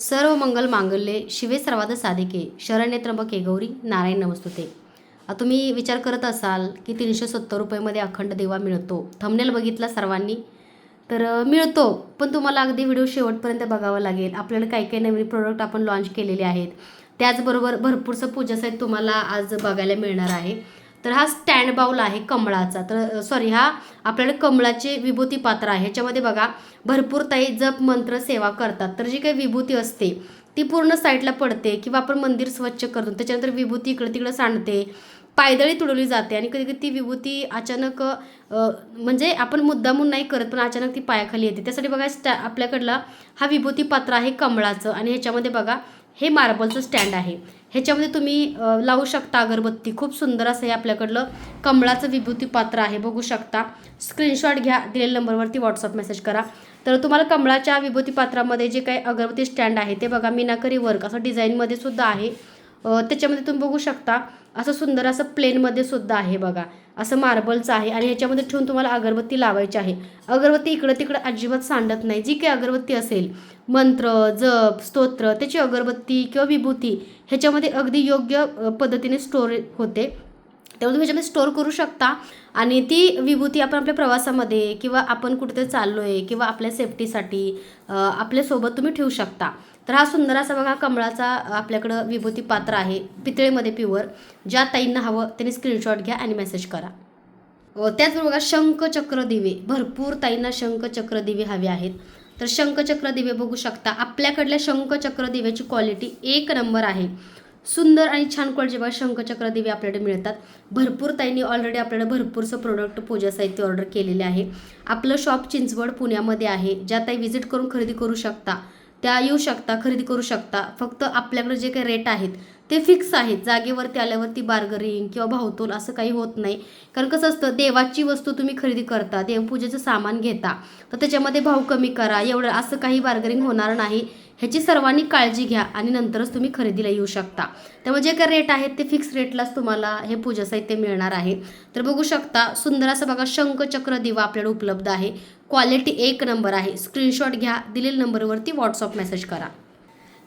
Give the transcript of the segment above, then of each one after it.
सर्व मंगल मांगल्ये शिवे सर्वाद साधिके. शरण्य त्र्यंबके गौरी नारायण नमस्तुते. तुम्ही विचार करत असाल की तीनशे सत्तर रुपयेमध्ये अखंड देवा मिळतो. थंबनेल बघितला सर्वांनी? तर मिळतो. पण तुम्हाला अगदी व्हिडिओ शेवटपर्यंत बघावा लागेल. आपल्याला काही काही नवीन प्रोडक्ट आपण लॉन्च केलेले आहेत. त्याचबरोबर भरपूरसं पूजासाहित्य तुम्हाला आज बघायला मिळणार आहे. तर हा स्टँड बाऊल आहे कमळाचा. तर सॉरी हा आपल्याकडे कमळाचे विभूती पात्र आहे. ह्याच्यामध्ये बघा भरपूर ताई जप मंत्र सेवा करतात. तर जी काही विभूती असते ती पूर्ण साईडला पडते किंवा आपण मंदिर स्वच्छ करतो. त्याच्यानंतर विभूती इकडं तिकडं सांडते पायदळी तुडवली जाते आणि कधी कधी ती विभूती अचानक म्हणजे आपण मुद्दामून नाही करत पण अचानक ती पायाखाली येते. त्यासाठी बघा स्टॅ आपल्याकडला हा विभूती पात्र आहे कमळाचं आणि ह्याच्यामध्ये बघा हे मार्बलचं स्टँड आहे. ह्याच्यामध्ये तुम्ही लावू शकता अगरबत्ती. खूप सुंदर असं हे आपल्याकडलं कमळाचं विभूती पात्र आहे. बघू शकता. स्क्रीनशॉट घ्या दिलेल्या नंबरवरती व्हॉट्सअप मेसेज करा. तर तुम्हाला कमळाच्या विभूती पात्रामध्ये जे काही अगरबत्ती स्टँड आहे ते बघा. मीनाकरी वर्क असं डिझाईनमध्ये सुद्धा आहे. त्याच्यामध्ये तुम्ही बघू शकता. असं सुंदर असं प्लेनमध्ये सुद्धा आहे बघा. असं मार्बलचं आहे आणि ह्याच्यामध्ये ठेवून तुम्हाला अगरबत्ती लावायची आहे. अगरबत्ती इकडं तिकडं अजिबात सांडत नाही. जी काही अगरबत्ती असेल मंत्र जप स्तोत्र त्याची अगरबत्ती किंवा विभूती ह्याच्यामध्ये अगदी योग्य पद्धतीने स्टोर होते. त्यामुळे तुम्ही ह्याच्यामध्ये स्टोअर करू शकता आणि ती विभूती आपण आपल्या प्रवासामध्ये किंवा आपण कुठेतरी चाललो आहे किंवा आपल्या सेफ्टीसाठी आपल्यासोबत तुम्ही ठेवू शकता. तर हा सुंदर असा बघा कमळाचा आपल्याकडं विभूती पात्र आहे पितळेमध्ये प्युअर ज्या ताईंना हवं त्यांनी स्क्रीनशॉट घ्या आणि मेसेज करा. त्याचबरोबर बघा शंखचक्र दिवे भरपूर ताईंना शंख चक्र दिवे हवे आहेत. तर शंखचक्र दिवे बघू शकता. आपल्याकडल्या शंखचक्र दिव्याची क्वालिटी एक नंबर आहे. सुंदर आणि छान क्वालिटी बघा शंखचक्र दिवे आपल्याकडे मिळतात. भरपूर ताईंनी ऑलरेडी आपल्याला भरपूरसं प्रोडक्ट पूजा साहित्य ऑर्डर केलेले आहे. आपलं शॉप चिंचवड पुण्यामध्ये आहे. ज्या ताई व्हिजिट करून खरेदी करू शकता. त्या येऊ शकता खरेदी करू शकता. फक्त आपल्याकडे जे काही रेट आहेत ते फिक्स आहेत. जागेवरती आल्यावरती बार्गरिंग किंवा भावतोल असं काही होत नाही. कारण कसं असतं देवाची वस्तू तुम्ही खरेदी करता देवपूजेचं सामान घेता. तर त्याच्यामध्ये भाव कमी करा. एवढं असं काही बार्गरिंग होणार नाही. ह्याची सर्वांनी काळजी घ्या आणि नंतरच तुम्ही खरेदीला येऊ शकता. त्यामुळे जे काही रेट आहेत ते फिक्स रेटलाच तुम्हाला हे पूजा साहित्य मिळणार आहे. तर बघू शकता सुंदर असं बघा शंखचक्र दिवा आपल्याला उपलब्ध आहे. क्वालिटी एक नंबर आहे. स्क्रीनशॉट घ्या दिलेल्या नंबरवरती व्हॉट्सअप मेसेज करा.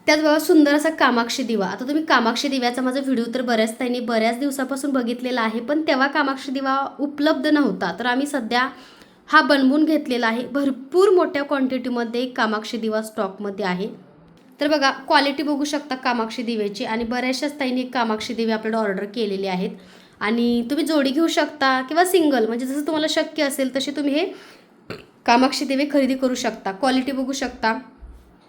त्याचबरोबर सुंदर असा कामाक्षी दिवा. आता तुम्ही कामाक्षी दिव्याचा माझा व्हिडिओ तर बऱ्याच त्यांनी बऱ्याच दिवसापासून बघितलेला आहे पण तेव्हा कामाक्षी दिवा उपलब्ध नव्हता. तर आम्ही सध्या हा बनवून घेतलेला आहे. भरपूर मोठ्या क्वांटिटीमध्ये कामाक्षी दिवा स्टॉकमध्ये आहे. तर बघा क्वालिटी बघू शकता कामाक्षी दिव्याची आणि बऱ्याचशाच ताईंनी कामाक्षी दिवे आपल्याला ऑर्डर केलेले आहेत. आणि तुम्ही जोडी घेऊ शकता किंवा सिंगल म्हणजे जसं तुम्हाला शक्य असेल तसे तुम्ही हे कामाक्षी दिवे खरेदी करू शकता. क्वालिटी बघू शकता.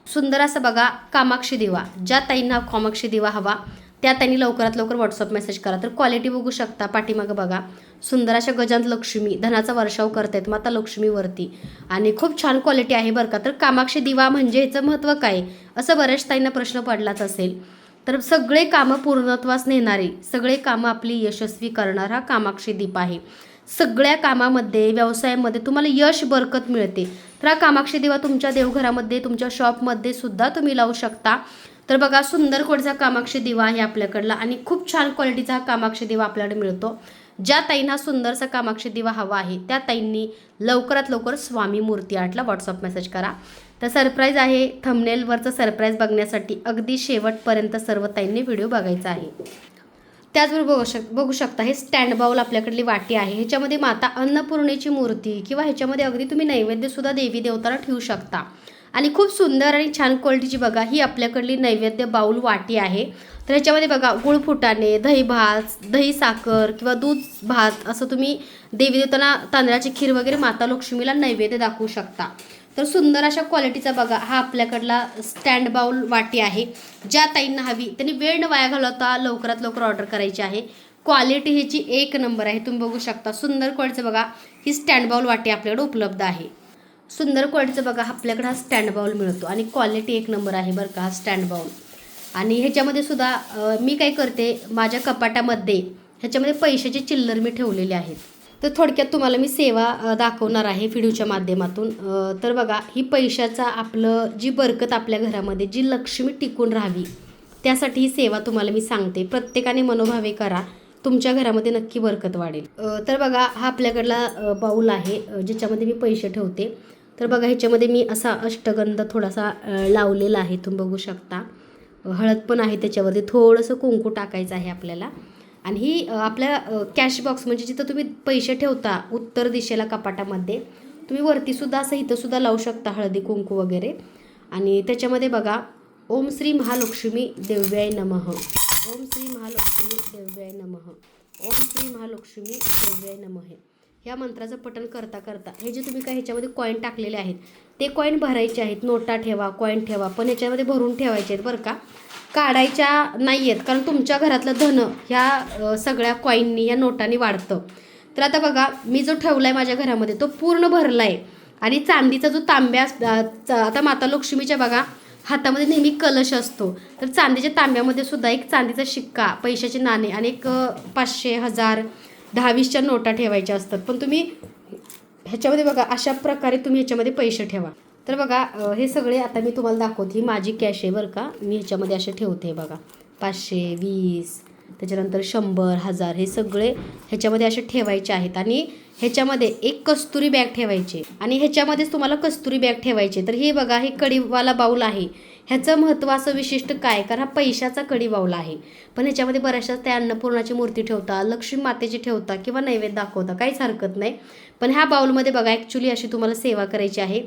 सुंदर असं बघा कामाक्षी दिवा. ज्या ताईंना कामाक्षी दिवा हवा त्या त्यांनी लवकरात लवकर व्हॉट्सअप मेसेज करा. तर क्वालिटी बघू शकता. पाठीमागं बघा. सुंदर अशा गजांत लक्ष्मी. धनाचा वर्षाव करतायत. माता लक्ष्मीवरती. आणि खूप छान क्वालिटी आहे बरं का. तर कामाक्षी दिवा म्हणजे ह्याचं महत्त्व काय? असं बऱ्याच ताईंना प्रश्न पडलाच असेल. तर सगळे कामं पूर्णत्वास नेणारे सगळे कामं आपली यशस्वी करणारा कामाक्षी दीप आहे. सगळ्या कामामध्ये व्यवसायामध्ये तुम्हाला यश बरकत मिळते. तर हा कामाक्षी दिवा तुमच्या देवघरामध्ये तुमच्या शॉपमध्ये सुद्धा तुम्ही लावू शकता. तर बघा सुंदर कोडचा कामाक्षी दिवा आहे आपल्याकडला आणि खूप छान क्वालिटीचा हा कामाक्षी दिवा आपल्याकडे मिळतो. ज्या ताईंना सुंदरसा कामाक्षी दिवा हवा आहे त्या ताईंनी लवकरात लवकर स्वामी मूर्ती आर्टला व्हॉट्सअप मेसेज करा. तर सरप्राईज आहे थंबनेलवरचं सरप्राईज बघण्यासाठी अगदी शेवटपर्यंत सर्व ताईंनी व्हिडिओ बघायचा आहे. त्याचबरोबर बघू शक बघू शकता हे स्टँड बाऊल आपल्याकडली वाटी आहे. ह्याच्यामध्ये माता अन्नपूर्णेची मूर्ती किंवा ह्याच्यामध्ये अगदी तुम्ही नैवेद्यसुद्धा देवी देवताला ठेवू शकता. आणि खूप सुंदर आणि छान क्वालिटीची बघा ही आपल्याकडली नैवेद्य बाऊल वाटी आहे. तर ह्याच्यामध्ये बघा गुळ फुटाणे दही भात दही साखर किंवा दूध भात असं तुम्ही देवी देवताना तांदळाची खीर वगैरे माता लक्ष्मीला नैवेद्य दाखवू शकता. तर सुंदर अशा क्वालिटीचा बघा हा आपल्याकडला स्टँड बाउल वाटी आहे. ज्या ताईंना हवी त्यांनी वेळ न वाया घालवता लवकरात लवकर ऑर्डर करायची आहे. क्वालिटी ह्याची एक नंबर आहे तुम्ही बघू शकता. सुंदर क्वालिटीचं बघा ही स्टँड बाउल वाटी आपल्याकडे उपलब्ध आहे. सुंदर क्वालिटीचं बघा आपल्याकडे हा स्टँड बाऊल मिळतो आणि क्वालिटी एक नंबर आहे बरं का हा स्टँड बाऊल आणि ह्याच्यामध्ये सुद्धा मी काय करते माझ्या कपाटामध्ये ह्याच्यामध्ये पैशाचे चिल्लर मी ठेवलेले आहेत तर थोडक्यात तुम्हाला मी सेवा दाखवणार आहे व्हिडिओच्या माध्यमातून. तर बघा ही पैशाचा आपलं जी बरकत आपल्या घरामध्ये जी लक्ष्मी टिकून राहावी त्यासाठी ही सेवा तुम्हाला मी सांगते. प्रत्येकाने मनोभावे करा तुमच्या घरामध्ये नक्की बरकत वाढेल. तर बघा हा आपल्याकडला बाऊल आहे ज्याच्यामध्ये मी पैसे ठेवते. तर बघा ह्याच्यामध्ये मी असा अष्टगंध थोडासा लावलेला आहे. तुम्ही बघू शकता. हळद पण आहे त्याच्यावरती. थोडंसं कुंकू टाकायचं आहे आपल्याला. आणि ही आपल्या कॅश बॉक्स म्हणजे जिथं तुम्ही पैसे ठेवता उत्तर दिशेला कपाटामध्ये तुम्ही वरतीसुद्धा असं इथंसुद्धा लावू शकता हळदी कुंकू वगैरे. आणि त्याच्यामध्ये बघा ओम श्री महालक्ष्मी देव्याय नमः. ओम श्री महालक्ष्मी देव्याय नमः. ओम श्री महालक्ष्मी देव्याय नमः. ह्या मंत्राचं पठण करता करता हे जे तुम्ही काय ह्याच्यामध्ये कॉईन टाकलेले आहेत ते कॉईन भरायचे आहेत नोटा ठेवा कॉईन ठेवा पण ह्याच्यामध्ये भरून ठेवायचे आहेत बरं का? काढायच्या नाही आहेत कारण तुमच्या घरातलं धन ह्या सगळ्या कॉईननी या नोटांनी वाढतं. तर आता बघा मी जो ठेवला आहे माझ्या घरामध्ये तो पूर्ण भरला आहे आणि चांदीचा जो तांब्या च- आता माता लक्ष्मीच्या बघा हातामध्ये नेहमी कलश असतो. तर चांदीच्या तांब्यामध्ये सुद्धा एक चांदीचा शिक्का पैशाचे नाणे आणि एक पाचशे हजार दहावीसच्या नोटा ठेवायच्या असतात. पण तुम्ही ह्याच्यामध्ये बघा अशा प्रकारे तुम्ही ह्याच्यामध्ये पैसे ठेवा. तर बघा हे सगळे आता मी तुम्हाला दाखवते. ही माझी कॅश आहे बरं का. मी ह्याच्यामध्ये असे ठेवते बघा. पाचशे वीस त्याच्यानंतर शंभर हजार हे सगळे ह्याच्यामध्ये असे ठेवायचे आहेत. आणि ह्याच्यामध्ये एक कस्तुरी बॅग ठेवायची. आणि ह्याच्यामध्येच तुम्हाला कस्तुरी बॅग ठेवायची. तर हे बघा हे कडीवाला बाऊल आहे. ह्याचं महत्त्व असं विशिष्ट काय? कारण हा पैशाचा कडी बाऊल आहे. पण ह्याच्यामध्ये बऱ्याचशा त्या अन्नपूर्णाची मूर्ती ठेवता लक्ष्मी मातेची ठेवता किंवा नैवेद्य दाखवता काहीच हरकत नाही. पण ह्या बाऊलमध्ये बघा ॲक्च्युली अशी तुम्हाला सेवा करायची आहे.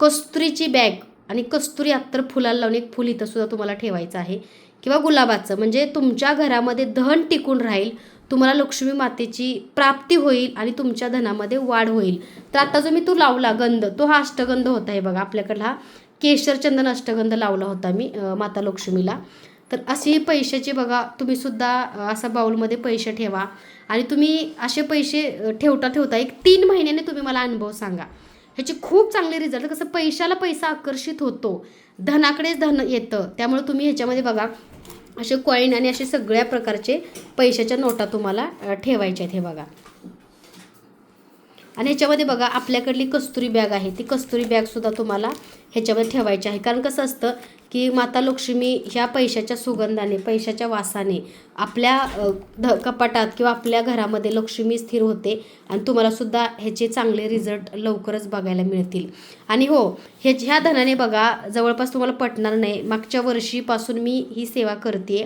कस्तुरीची बॅग आणि कस्तुरी अत्तर फुलाला लावून एक फुल इथं सुद्धा तुम्हाला ठेवायचं आहे. किंवा गुलाबाचं म्हणजे तुमच्या घरामध्ये धन टिकून राहील तुम्हाला लक्ष्मी मातेची प्राप्ती होईल आणि तुमच्या धनामध्ये वाढ होईल. तर आता जो मी तो लावला गंध तो हा अष्टगंध होता आहे बघा आपल्याकडला. हा केशर चंदन अष्टगंध लावला होता मी माता लक्ष्मीला. तर अशी पैशाची बघा तुम्ही सुद्धा असा बाऊलमध्ये पैसे ठेवा. आणि तुम्ही असे पैसे ठेवता ठेवता एक तीन महिन्याने तुम्ही मला अनुभव सांगा. ह्याचे खूप चांगले रिझल्ट कसं पैशाला पैसा आकर्षित होतो. धनाकडेच धन येतं. त्यामुळे तुम्ही ह्याच्यामध्ये बघा असे कॉईन आणि असे सगळ्या प्रकारचे पैशाच्या नोटा तुम्हाला ठेवायच्या आहेत हे बघा. आणि ह्याच्यामध्ये बघा आपल्याकडली कस्तुरी बॅग आहे. ती कस्तुरी बॅगसुद्धा तुम्हाला ह्याच्यामध्ये ठेवायची आहे. कारण कसं असतं की माता लक्ष्मी ह्या पैशाच्या सुगंधाने पैशाच्या वासाने आपल्या ध कपाटात किंवा आपल्या घरामध्ये लक्ष्मी स्थिर होते आणि तुम्हालासुद्धा ह्याचे चांगले रिझल्ट लवकरच बघायला मिळतील. आणि हो हे ह्या धनाने बघा जवळपास तुम्हाला पटणार नाही. मागच्या वर्षीपासून मी ही सेवा करते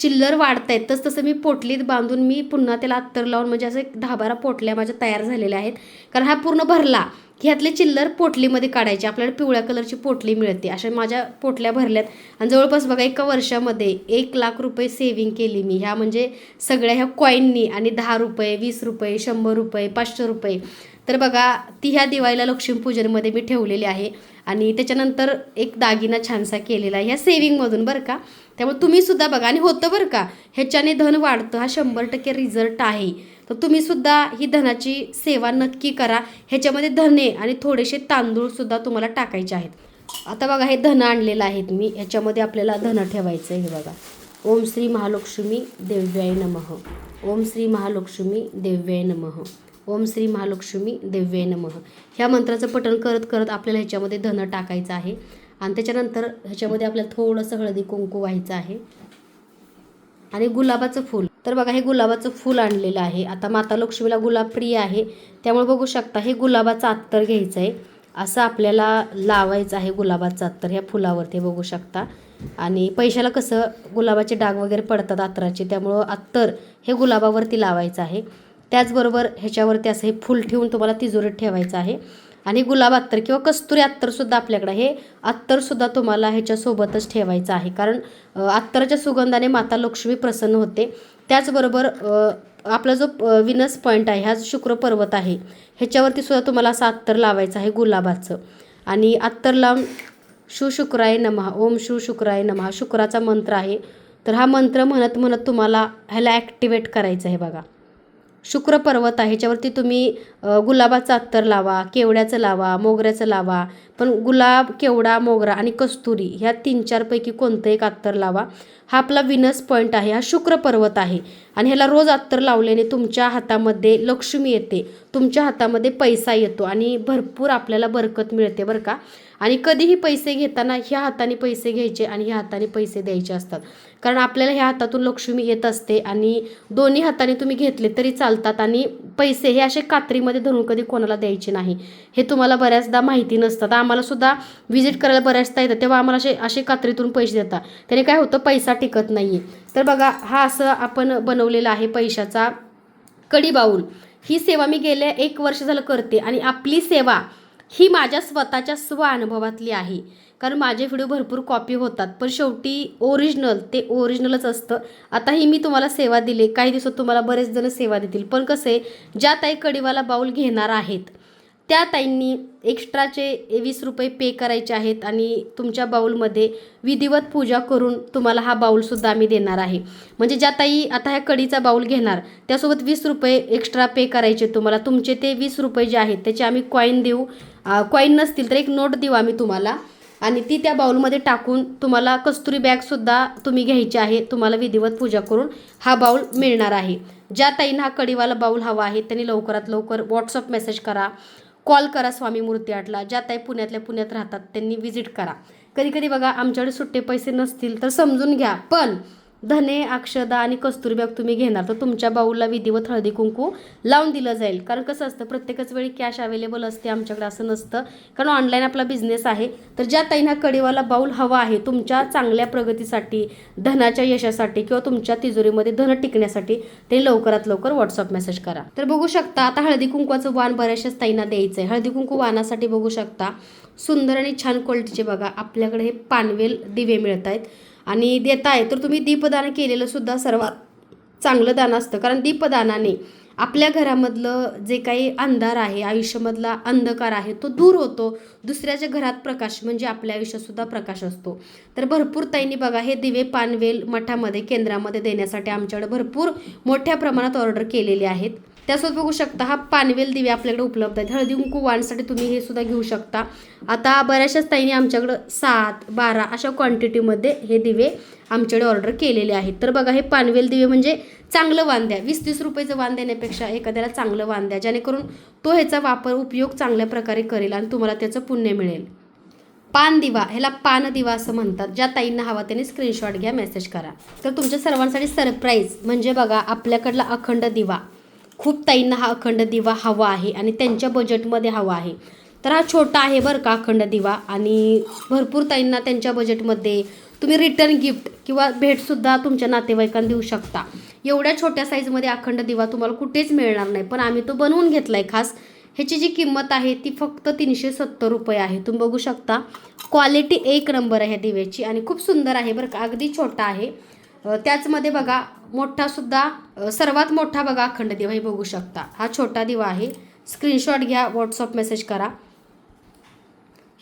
चिल्लर वाढत आहेत तस तसं मी पोटलीत बांधून मी पुन्हा त्याला अत्तर लावून म्हणजे असं एक दहा बारा पोटल्या माझ्या तयार झालेल्या आहेत. कारण हा पूर्ण भरला ह्यातले चिल्लर पोटलीमध्ये काढायचे. आपल्याला पिवळ्या कलरची पोटली मिळते. अशा माझ्या पोटल्या भरल्यात. आणि जवळपास बघा एका वर्षामध्ये एक लाख रुपये सेविंग केली मी. ह्या म्हणजे सगळ्या ह्या कॉईननी आणि दहा रुपये वीस रुपये शंभर रुपये पाचशे रुपये. तर बघा ती ह्या दिवाळीला लक्ष्मीपूजनमध्ये मी ठेवलेली आहे. आणि त्याच्यानंतर एक दागिना छानसा केलेला आहे. ह्या सेविंगमधून बरं का? त्यामुळे तुम्ही सुद्धा बघा. आणि होतं बरं का ह्याच्याने धन वाढतं. हा शंभर टक्के रिझल्ट आहे. तर तुम्ही सुद्धा ही धनाची सेवा नक्की करा. ह्याच्यामध्ये धने आणि थोडेसे तांदूळ सुद्धा तुम्हाला टाकायचे आहेत. आता बघा हे धन आणलेलं आहेत मी. ह्याच्यामध्ये आपल्याला धन ठेवायचं आहे हे बघा. ओम श्री महालक्ष्मी देव्याय नमः. ओम श्री महालक्ष्मी देव्याय नमः. ओम श्री महालक्ष्मी देव्याय नमः. ह्या मंत्राचं पठण करत करत आपल्याला ह्याच्यामध्ये धन टाकायचं आहे. आणि त्याच्यानंतर ह्याच्यामध्ये आपल्याला थोडंसं हळदी कुंकू व्हायचं आहे. आणि गुलाबाचं फूल. तर बघा हे गुलाबाचं फूल आणलेलं आहे. आता माता लक्ष्मीला गुलाब प्रिय आहे. त्यामुळे बघू शकता हे गुलाबाचं अत्तर घ्यायचं आहे असं आपल्याला लावायचं आहे गुलाबाचं अत्तर ह्या फुलावरती बघू शकता. आणि पैशाला कसं गुलाबाचे डाग वगैरे पडतात अत्तराचे त्यामुळं अत्तर हे गुलाबावरती लावायचं आहे. त्याचबरोबर ह्याच्यावरती असं हे फूल ठेवून तुम्हाला तिजोरीत ठेवायचं आहे. आणि गुलाब अत्तर किंवा कस्तुरी अत्तरसुद्धा आपल्याकडं हे अत्तरसुद्धा तुम्हाला ह्याच्यासोबतच ठेवायचं आहे. कारण अत्तराच्या सुगंधाने माता लक्ष्मी प्रसन्न होते. त्याचबरोबर आपला जो विनस पॉईंट आहे हा जो शुक्र पर्वत आहे ह्याच्यावरती सुद्धा तुम्हाला असं अत्तर लावायचं आहे गुलाबाचं. आणि अत्तर लावून शुशुक्राय नमः ओम शुशुक्राय नमः शुक्राचा मंत्र आहे. तर हा मंत्र म्हणत म्हणत तुम्हाला ह्याला ॲक्टिवेट करायचं आहे बघा. शुक्र पर्वत आहे ह्याच्यावरती तुम्ही गुलाबाचं अत्तर लावा केवड्याचं लावा मोगऱ्याचं लावा पण गुलाब केवडा मोगरा आणि कस्तुरी ह्या तीन चारपैकी कोणतं एक अत्तर लावा. हा आपला विनस पॉईंट आहे. हा शुक्र पर्वत आहे. आणि ह्याला रोज अत्तर लावल्याने तुमच्या हातामध्ये लक्ष्मी येते. तुमच्या हातामध्ये पैसा येतो आणि भरपूर आपल्याला बरकत मिळते बरं का? आणि कधीही पैसे घेताना ह्या हाताने पैसे घ्यायचे आणि ह्या हाताने पैसे द्यायचे असतात. कारण आपल्याला ह्या हातातून लक्ष्मी येत असते आणि दोन्ही हाताने तुम्ही घेतले तरी चालतात आणि पैसे हे असे कात्रीमध्ये धरून कधी कोणाला द्यायचे नाही. हे तुम्हाला बऱ्याचदा माहिती नसतात. आम्हाला सुद्धा व्हिजिट करायला बऱ्याचदा येतात. तेव्हा आम्हाला असे असे कात्रीतून पैसे देतात. त्याने काय होतं पैसा टिकत नाही तर बघा हा असं आपण बनवलेला आहे पैशाचा कडी बाऊल. ही सेवा मी गेल्या एक वर्ष झालं करते आणि आपली सेवा ही माझ्या स्वतःच्या स्व अनुभवातली आहे. कारण माझे व्हिडिओ भरपूर कॉपी होतात. पण शेवटी ओरिजिनल ते ओरिजिनलच असतं. आता ही मी तुम्हाला सेवा दिली. काही दिवसात तुम्हाला बरेच जण सेवा देतील. पण कसे ज्या ताई कडीवाला बाऊल घेणार आहेत त्या ताईंनी एक्स्ट्राचे वीस रुपये पे करायचे आहेत आणि तुमच्या बाऊलमध्ये विधिवत पूजा करून तुम्हाला हा बाऊलसुद्धा आम्ही देणार आहे. म्हणजे ज्या ताई आता ह्या कडीचा बाऊल घेणार त्यासोबत वीस रुपये एक्स्ट्रा पे करायचे तुम्हाला. तुमचे ते वीस रुपये जे आहेत त्याचे आम्ही कॉईन देऊ कॉईन नसतील तर एक नोट देऊ आम्ही तुम्हाला. आणि ती त्या बाऊलमध्ये टाकून तुम्हाला कस्तुरी बॅगसुद्धा तुम्ही घ्यायची आहे तुम्हाला विधिवत पूजा करून हा बाऊल मिळणार आहे. ज्या ताईंना हा कडीवाला बाऊल हवा आहे त्यांनी लवकरात लवकर व्हॉट्सअप मेसेज करा. कॉल करा स्वामी मूर्ती आटला ज्या ताई पुण्यातल्या पुण्यात राहतात त्यांनी व्हिजिट करा. कधी कधी बघा आमच्याकडे सुट्टे पैसे नसतील तर समजून घ्या. पण धने अक्षदा आणि कस्तुरबॅग तुम्ही घेणार. तर तुमच्या बाऊलला विधिवत हळदी कुंकू लावून दिलं जाईल. कारण कसं असतं प्रत्येकच वेळी कॅश अवेलेबल असते आमच्याकडे असं नसतं. कारण ऑनलाईन आपला बिझनेस आहे. तर ज्या ताईंना कडेवाला बाऊल हवा आहे तुमच्या चांगल्या प्रगतीसाठी धनाच्या यशासाठी किंवा तुमच्या तिजोरीमध्ये धन टिकण्यासाठी ते लवकरात लवकर व्हॉट्सअप मेसेज करा. तर बघू शकता आता हळदी कुंकवाचं वाण बऱ्याचशाच ताईंना द्यायचं आहे हळदी कुंकू वाणासाठी बघू शकता सुंदर आणि छान क्वालिटीचे बघा आपल्याकडे हे पानवेल दिवे मिळत आहेत आणि देताय तर तुम्ही दीपदान केलेलं सुद्धा सर्वात चांगलं दान असतं. कारण दीपदानाने आपल्या घरामधलं जे काही अंधार आहे आयुष्यामधला अंधकार आहे तो दूर होतो. दुसऱ्याच्या घरात प्रकाश म्हणजे आपल्या आयुष्यातसुद्धा प्रकाश असतो. तर भरपूर ताईंनी बघा हे दिवे पानवेल मठामध्ये केंद्रामध्ये देण्यासाठी आमच्याकडे भरपूर मोठ्या प्रमाणात ऑर्डर केलेले आहेत. त्यासोबत बघू शकता हा पानवेल दिवे आपल्याकडे उपलब्ध आहेत. हळदी कुंकू वाणसाठी तुम्ही हे सुद्धा घेऊ शकता. आता बऱ्याचशाच ताईंनी आमच्याकडं सात बारा अशा क्वांटिटीमध्ये हे दिवे आमच्याकडे ऑर्डर केलेले आहेत. तर बघा हे पानवेल दिवे म्हणजे चांगलं वाण द्या वीस तीस रुपयाचं वाण देण्यापेक्षा एखाद्याला चांगलं वाण द्या जेणेकरून तो ह्याचा वापर उपयोग चांगल्या प्रकारे करेल आणि तुम्हाला त्याचं पुण्य मिळेल. पान दिवा ह्याला पान दिवा असं म्हणतात. ज्या ताईंना हवा त्यांनी स्क्रीनशॉट घ्या मेसेज करा. तर तुमच्या सर्वांसाठी सरप्राईज म्हणजे बघा आपल्याकडला अखंड दिवा. खूप ताईंना हा अखंड दिवा हवा आहे आणि त्यांच्या बजेटमध्ये हवा आहे. तर हा छोटा आहे बरं का अखंड दिवा आणि भरपूर ताईंना त्यांच्या बजेटमध्ये तुम्ही रिटर्न गिफ्ट किंवा भेटसुद्धा तुमच्या नातेवाईकांना देऊ शकता. एवढ्या छोट्या साईजमध्ये अखंड दिवा तुम्हाला कुठेच मिळणार नाही. पण आम्ही तो बनवून घेतला आहे खास. ह्याची जी किंमत आहे ती फक्त तीनशे सत्तर रुपये आहे. तुम्ही बघू शकता. क्वालिटी एक नंबर आहे दिव्याची आणि खूप सुंदर आहे बरं का. अगदी छोटा आहे. त्याचमध्ये बघा मोठा सुद्धा सर्वात मोठा बघा अखंड दिवा हे बघू शकता. हा छोटा दिवा आहे. स्क्रीनशॉट घ्या व्हॉट्सअप मेसेज करा.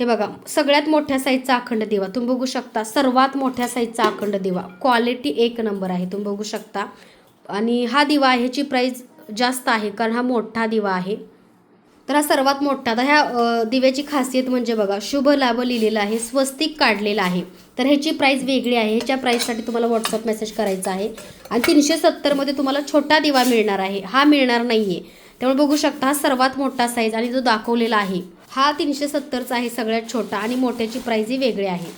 हे बघा सगळ्यात मोठ्या साईजचा अखंड दिवा. तुम्ही बघू शकता सर्वात मोठ्या साईजचा अखंड दिवा. क्वालिटी एक नंबर आहे तुम्ही बघू शकता. आणि हा दिवा ह्याची प्राईज जास्त आहे कारण हा मोठा दिवा आहे. तर हा सर्वात मोठा. आता ह्या दिव्याची खासियत म्हणजे बघा शुभ लाभ लिहिलेला आहे स्वस्तिक काढलेला आहे. तर ह्याची प्राईस वेगळी आहे. ह्याच्या प्राईससाठी तुम्हाला व्हॉट्सअप मेसेज करायचा आहे. आणि तीनशे सत्तरमध्ये तुम्हाला छोटा दिवा मिळणार आहे. हा मिळणार नाही आहे त्यामुळे बघू शकता हा सर्वात मोठा साईज आणि जो दाखवलेला आहे हा तीनशे सत्तरचा आहे सगळ्यात छोटा आणि मोठ्याची प्राईज ही वेगळी आहे.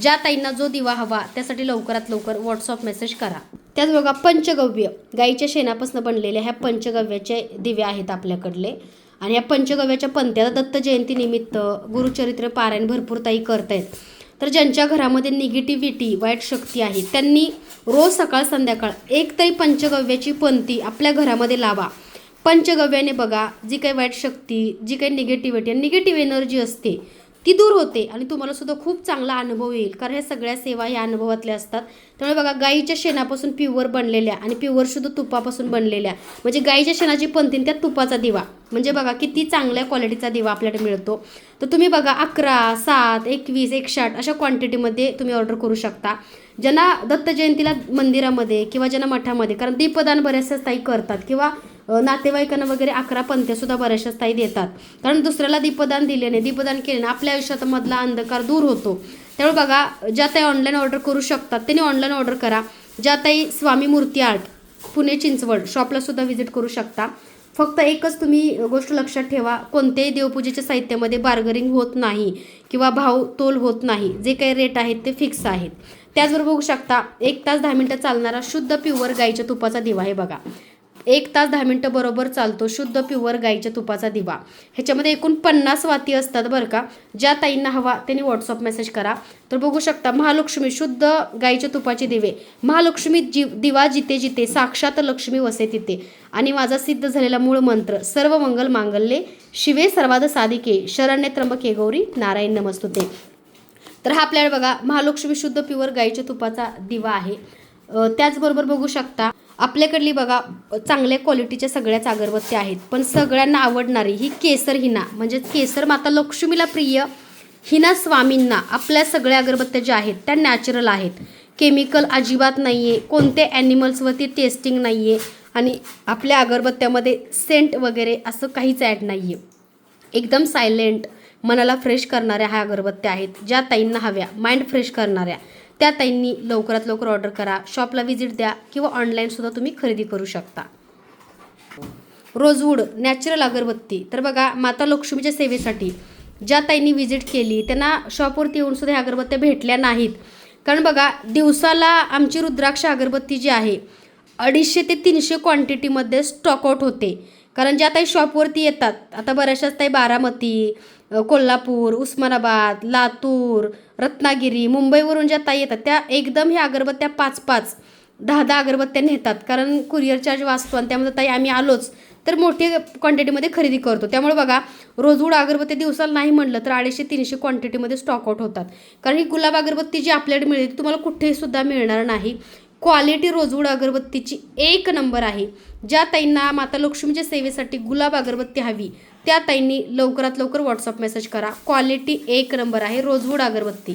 ज्या ताईंना जो दिवा हवा त्यासाठी लवकरात लवकर व्हॉट्सअप मेसेज करा. त्याच बघा पंचगव्य. गाईच्या शेणापासून बनलेल्या ह्या पंचगव्याचे दिवे आहेत आपल्याकडले. आणि या पंचगव्याच्या पंत्याला दत्त जयंतीनिमित्त गुरुचरित्र पारायण भरपूर ताई करतायत. तर ज्यांच्या घरामध्ये निगेटिव्हिटी वाईट शक्ती आहे त्यांनी रोज सकाळ संध्याकाळ एक तरी पंचगव्याची पंथी आपल्या घरामध्ये लावा. पंचगव्याने बघा जी काही वाईट शक्ती जी काही निगेटिव्हिटी निगेटिव्ह एनर्जी असते ती दूर होते आणि तुम्हाला सुद्धा खूप चांगला अनुभव येईल. कारण ह्या सगळ्या सेवा ह्या अनुभवातल्या असतात. त्यामुळे बघा गाईच्या शेणापासून प्युअर बनलेल्या आणि प्युअर शुद्ध तुपापासून बनलेल्या. म्हणजे गाईच्या शेणाची पंथीन त्यात तुपाचा दिवा. म्हणजे बघा किती चांगल्या क्वालिटीचा दिवा आपल्याकडे मिळतो. तर तुम्ही बघा अकरा सात एकवीस एकसाठ अशा क्वांटिटीमध्ये तुम्ही ऑर्डर करू शकता. ज्यांना दत्त जयंतीला मंदिरामध्ये किंवा ज्यांना मठामध्ये कारण दीपदान बऱ्याचशा ताई करतात. किंवा नातेवाईकांना वगैरे अकरा पंथ्यासुद्धा बऱ्याचशाच ताई देतात. कारण दुसऱ्याला दीपदान दिल्याने दीपदान केल्याने आपल्या आयुष्यामधला अंधकार दूर होतो. त्यामुळे बघा ज्या ताई ऑनलाईन ऑर्डर करू शकतात त्यांनी ऑनलाईन ऑर्डर करा. ज्या ताई स्वामी मूर्ती आर्ट पुणे चिंचवड शॉपला सुद्धा व्हिजिट करू शकता. फक्त एकच तुम्ही गोष्ट लक्षात ठेवा कोणत्याही देवपूजेच्या साहित्यामध्ये बार्गरिंग होत नाही किंवा भाव तोल होत नाही. जे काही रेट आहेत ते फिक्स आहेत. त्याचबरोबर बघू शकता एक तास दहा मिनटं चालणारा शुद्ध प्युअर गाईच्या तुपाचा दिवा आहे बघा. एक तास दहा मिनटं बरोबर चालतो शुद्ध प्युअर गाईच्या तुपाचा दिवा. ह्याच्यामध्ये एकूण पन्नास वाती असतात बरं का. ज्या ताईंना हवा त्यांनी व्हॉट्सअप मेसेज करा. तर बघू शकता महालक्ष्मी शुद्ध गाईच्या तुपाचे दिवे. महालक्ष्मी जी दिवा जिते जिते साक्षात लक्ष्मी वसे तिथे. आणि माझा सिद्ध झालेला मूळ मंत्र सर्व मंगल मांगल्ये शिवे सर्वाद साधिके शरण्य त्र्यंबके गौरी नारायण नमस्तुते. तर हा आपल्याला बघा महालक्ष्मी शुद्ध प्युअर गाईच्या तुपाचा दिवा आहे. त्याचबरोबर बघू शकता आपल्याकडली बघा चांगल्या क्वालिटीच्या सगळ्याच अगरबत्त्या आहेत. पण सगळ्यांना आवडणारी ही केसर हिना. म्हणजे केसर माता लक्ष्मीला प्रिय हिना स्वामींना आपल्या सगळ्या अगरबत्त्या ज्या आहेत त्या नॅचरल आहेत. केमिकल अजिबात नाही आहे कोणते ॲनिमल्सवरती टेस्टिंग नाही आहे आणि आपल्या अगरबत्त्यामध्ये सेंट वगैरे असं काहीच ॲड नाही आहे एकदम सायलेंट मनाला फ्रेश करणाऱ्या ह्या अगरबत्त्या आहेत ज्या ताईंना हव्या माइंड फ्रेश करणाऱ्या. त्या ताईंनी लवकरात लवकर ऑर्डर करा. शॉपला व्हिजिट द्या किंवा ऑनलाईनसुद्धा तुम्ही खरेदी करू शकता. रोजवूड नॅचरल अगरबत्ती. तर बघा माता लक्ष्मीच्या सेवेसाठी ज्या ताईंनी व्हिजिट केली त्यांना शॉपवरती येऊन सुद्धा ह्या अगरबत्त्या भेटल्या नाहीत. कारण बघा दिवसाला आमची रुद्राक्ष अगरबत्ती जी आहे अडीचशे ते तीनशे क्वांटिटीमध्ये स्टॉकआउट होते. कारण ज्या ताई शॉपवरती येतात आता बऱ्याचशाच ताई बारामती कोल्हापूर उस्मानाबाद लातूर रत्नागिरी मुंबईवरून ज्या ताई येतात त्या एकदम ह्या अगरबत्त्या पाच पाच दहा दहा अगरबत्त्या नेतात. कारण कुरिअर चार्ज वाचतो आणि त्यामध्ये ताई आम्ही आलोच तर मोठी क्वांटिटीमध्ये खरेदी करतो. त्यामुळे बघा रोजवूड अगरबत्ती दिवसाला नाही म्हणलं तर अडीचशे तीनशे क्वांटिटीमध्ये स्टॉकआउट होतात. कारण ही गुलाब अगरबत्ती जी आपल्याकडे मिळते ती तुम्हाला कुठेही सुद्धा मिळणार नाही. क्वालिटी रोजवूड अगरबत्तीची एक नंबर आहे. ज्या ताईंना माता लक्ष्मीच्या सेवेसाठी गुलाब अगरबत्ती हवी त्या ताईंनी लवकरात लवकर व्हॉट्सअप मेसेज करा. क्वालिटी एक नंबर आहे रोजवूड अगरबत्ती.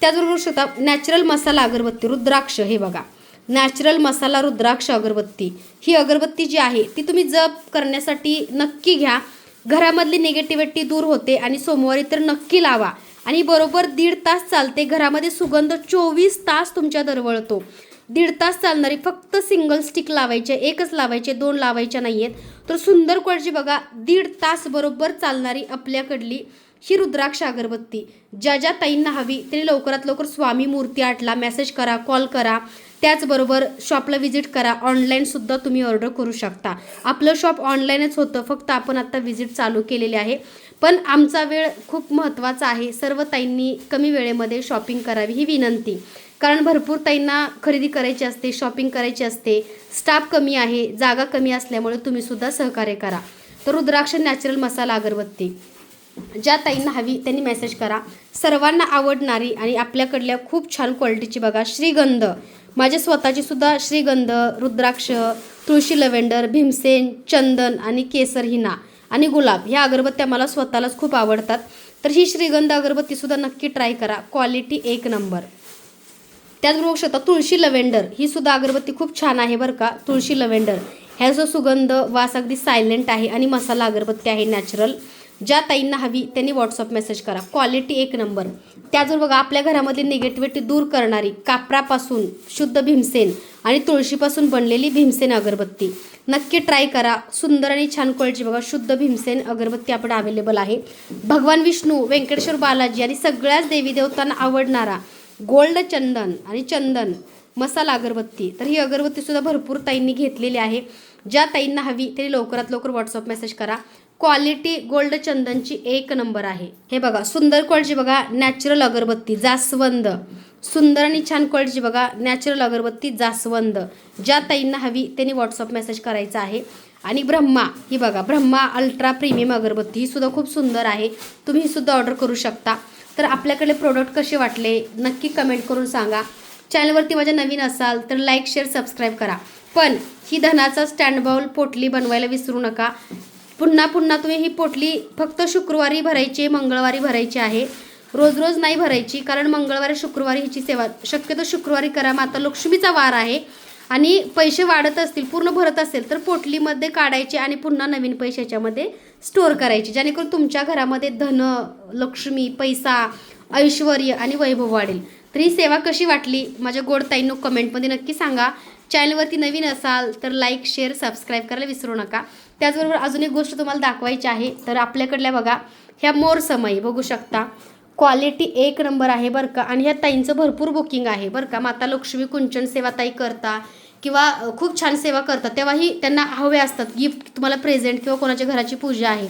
त्याचबरोबर शकता नॅचरल मसाला अगरबत्ती रुद्राक्ष हे बघा. नॅचरल मसाला रुद्राक्ष अगरबत्ती. ही अगरबत्ती जी आहे ती तुम्ही जप करण्यासाठी नक्की घ्या. घरामधली निगेटिव्हिटी दूर होते आणि सोमवारी तर नक्की लावा. आणि बरोबर दीड तास चालते घरामध्ये सुगंध चोवीस तास तुमच्या दरवळतो. दीड तास चालणारी फक्त सिंगल स्टिक लावायचे एकच लावायचे दोन लावायच्या नाही आहेत तर सुंदर क्वालिटी बघा दीड तास बरोबर चालणारी आपल्याकडली ही रुद्राक्ष अगरबत्ती. ज्या ज्या ताईंना हवी त्यांनी लवकरात लवकर स्वामी मूर्ती आटला मेसेज करा कॉल करा. त्याचबरोबर शॉपला व्हिजिट करा. ऑनलाईनसुद्धा तुम्ही ऑर्डर करू शकता. आपलं शॉप ऑनलाईनच होतं फक्त आपण आत्ता व्हिजिट चालू केलेली आहे. पण आमचा वेळ खूप महत्त्वाचा आहे. सर्व ताईंनी कमी वेळेमध्ये शॉपिंग करावी ही विनंती. कारण भरपूर ताईंना खरेदी करायची असते शॉपिंग करायची असते. स्टाफ कमी आहे जागा कमी असल्यामुळे तुम्हीसुद्धा सहकार्य करा. तर रुद्राक्ष नॅचरल मसाला अगरबत्ती. ज्या ताईंना हवी त्यांनी मेसेज करा. सर्वांना आवडणारी आणि आपल्याकडल्या खूप छान क्वालिटीची बघा श्रीगंध. माझे स्वतःची सुद्धा श्रीगंध रुद्राक्ष तुळशी लव्हेंडर भीमसेन चंदन आणि केसर हिना आणि गुलाब ह्या अगरबत्त्या मला स्वतःलाच खूप आवडतात. तर ही श्रीगंध अगरबत्तीसुद्धा नक्की ट्राय करा. क्वालिटी एक नंबर त्याचबरोबर शकता तुळशी लव्हेंडर ही सुद्धा अगरबत्ती खूप छान आहे बरं का तुळशी लव्हेंडर ह्याचा सुगंध वास अगदी सायलेंट आहे आणि मसाला अगरबत्ती आहे नॅचरल ज्या ताईंना हवी त्यांनी व्हॉट्सअप मेसेज करा. क्वालिटी एक नंबर त्याचबरोबर बघा आपल्या घरामधली निगेटिव्हिटी दूर करणारी कापरापासून शुद्ध भीमसेन आणि तुळशीपासून बनलेली भीमसेन अगरबत्ती. नक्की ट्राय करा. सुंदर आणि छान क्वालिटी बघा शुद्ध भीमसेन अगरबत्ती आपण अवेलेबल आहे. भगवान विष्णू व्यंकटेश्वर बालाजी आणि सगळ्याच देवी देवतांना आवडणारा गोल्ड चंदन आणि चंदन मसाला अगरबत्ती. तर ही अगरबत्तीसुद्धा भरपूर ताईंनी घेतलेली आहे. ज्या ताईंना हवी तरी लवकरात लवकर व्हॉट्सअप मेसेज करा. क्वालिटी गोल्ड चंदनची एक नंबर आहे. हे बघा सुंदर क्वालिटी बघा नॅचरल अगरबत्ती जास्वंद. सुंदर आणि छान क्वालिटीची बघा नॅचरल अगरबत्ती जास्वंद. ज्या ताईंना हवी त्यांनी व्हॉट्सअप मेसेज करायचा आहे. आणि ब्रह्मा ही बघा ब्रह्मा अल्ट्रा प्रीमियम अगरबत्ती ही सुद्धा खूप सुंदर आहे. तुम्ही सुद्धा ऑर्डर करू शकता. तर आपल्याकडे प्रोडक्ट कसे वाटले नक्की कमेंट करून सांगा. चॅनलवरती माझ्या नवीन असाल तर लाईक शेअर सबस्क्राईब करा. पण ही धनाचा स्टँड बाउल पोटली बनवायला विसरू नका. पुन्हा पुन्हा तुम्ही ही पोटली फक्त शुक्रवारी भरायची मंगळवारी भरायची आहे. रोज रोज नाही भरायची कारण मंगळवारी शुक्रवारी हिची सेवा शक्यतो शुक्रवारी करा माता लक्ष्मीचा वार आहे. आणि पैसे वाढत असतील पूर्ण भरत असेल तर पोटलीमध्ये काढायचे आणि पुन्हा नवीन पैसे याच्यामध्ये स्टोअर करायचे जेणेकरून तुमच्या घरामध्ये धन लक्ष्मी पैसा ऐश्वर आणि वैभव वाढेल. तर ही सेवा कशी वाटली? माझ्या गोड ताईंनो कमेंटमध्ये नक्की सांगा. चॅनलवरती नवीन असाल तर लाईक शेअर सबस्क्राईब करायला विसरू नका. त्याचबरोबर अजून एक गोष्ट तुम्हाला दाखवायची आहे तर आपल्याकडल्या बघा ह्या मोर समयी बघू शकता. क्वालिटी एक नंबर आहे बरं का आणि ह्या ताईंचं भरपूर बुकिंग आहे बरं का. माता लक्ष्मी कुंचन सेवा ताई करता किंवा खूप छान सेवा करतात तेव्हाही त्यांना हवे असतात गिफ्ट तुम्हाला प्रेझेंट किंवा कोणाच्या घराची पूजा आहे.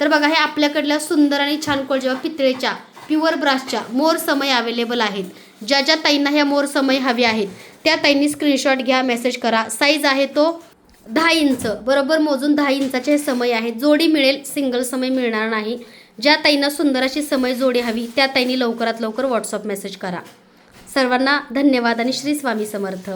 तर बघा हे आपल्याकडल्या सुंदर आणि छान कोळ जेव्हा पितळेच्या प्युअर ब्रासच्या मोर समय अवेलेबल आहेत. ज्या ज्या ताईंना ह्या मोर समय हवे आहेत त्या ताईंनी स्क्रीनशॉट घ्या मेसेज करा. साईज आहे तो दहा इंच बरोबर मोजून दहा इंचाचे हे समय आहेत जोडी मिळेल सिंगल समय मिळणार नाही. ज्या ताईंना सुंदर अशी समय जोडी हवी त्या ताईंनी लवकरात लवकर व्हॉट्सअप मेसेज करा. सर्वांना धन्यवाद आणि श्री स्वामी समर्थ.